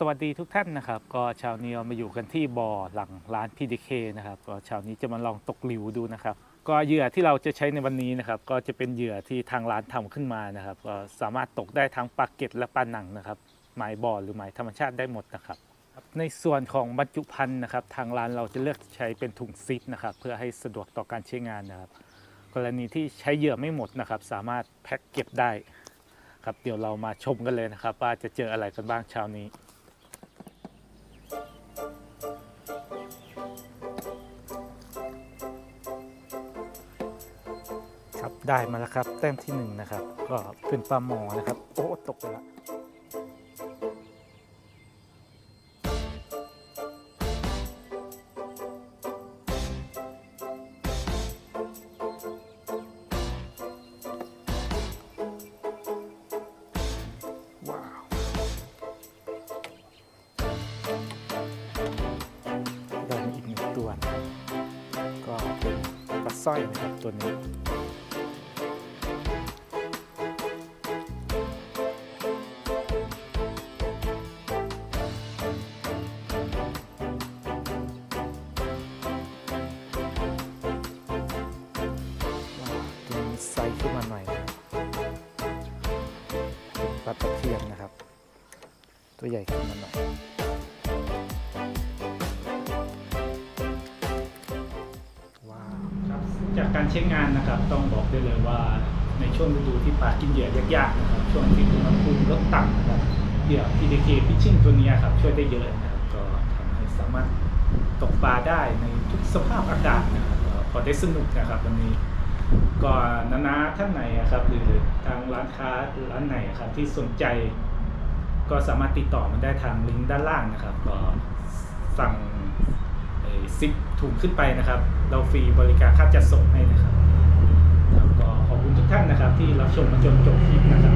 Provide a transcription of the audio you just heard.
สวัสดีทุกท่านนะครับ ก็เช้านี้เรามาอยู่กันที่บ่อหลังร้าน PDK นะครับ ก็เช้านี้จะมาลองตกหลิวดูนะครับ ก็เหยื่อที่เราจะใช้ในวันนี้นะครับ ก็จะเป็นเหยื่อที่ทางร้านทำขึ้นมานะครับ ก็สามารถตกได้ทั้งปลาเก็ตและปลาหนังนะครับ หมายบ่อหรือหมายธรรมชาติได้หมดนะครับ ในส่วนของบรรจุภัณฑ์นะครับ ทางร้านเราจะเลือกใช้เป็นถุงซิปนะครับ เพื่อให้สะดวกต่อการใช้งานนะครับ กรณีที่ใช้เหยื่อไม่หมดนะครับ สามารถแพ็คเก็บได้ครับ เดี๋ยวเรามาชมกันเลยนะครับ ว่าจะเจออะไรกันบ้างเช้านี้ ได้มาแล้วครับ แต้มที่หนึ่งนะครับ ก็เป็นปลาหมอนะครับ โอ้ตกไปละว้าวได้มาอีกหนึ่งตัวนะครับก็เป็นปลาสร้อยนะครับตัวนี้ ขึ้นมาหน่อยนะครับเป็นปลาตะเพียนนะครับ ตัวใหญ่ขึ้นมาหน่อยว้าวครับจากการใช้งานนะครับต้องบอกได้เลยว่าในช่วงฤดูที่ปลากินเหยื่อยากๆนะครับช่วงที่อุณหภูมิลดต่ำนะครับเหยื่อ PDK Fishing ตัวนี้ครับช่วยได้เยอะนะครับก็ทำให้สามารถตกปลาได้ในทุกสภาพอากาศนะครับพอได้สนุกนะครับวันนี้ ก่อนานาท่านไหนอะครับ หรือทางร้านค้าร้านไหนครับที่สนใจ ก็สามารถติดต่อมาได้ทางลิงก์ด้านล่างนะครับก็สั่งซิปถุงขึ้นไปนะครับ เราฟรีบริการค่าจัดส่งให้นะครับแล้วก็ขอบคุณทุกท่านนะครับ ที่รับชมมาจนจบคลิปนะครับ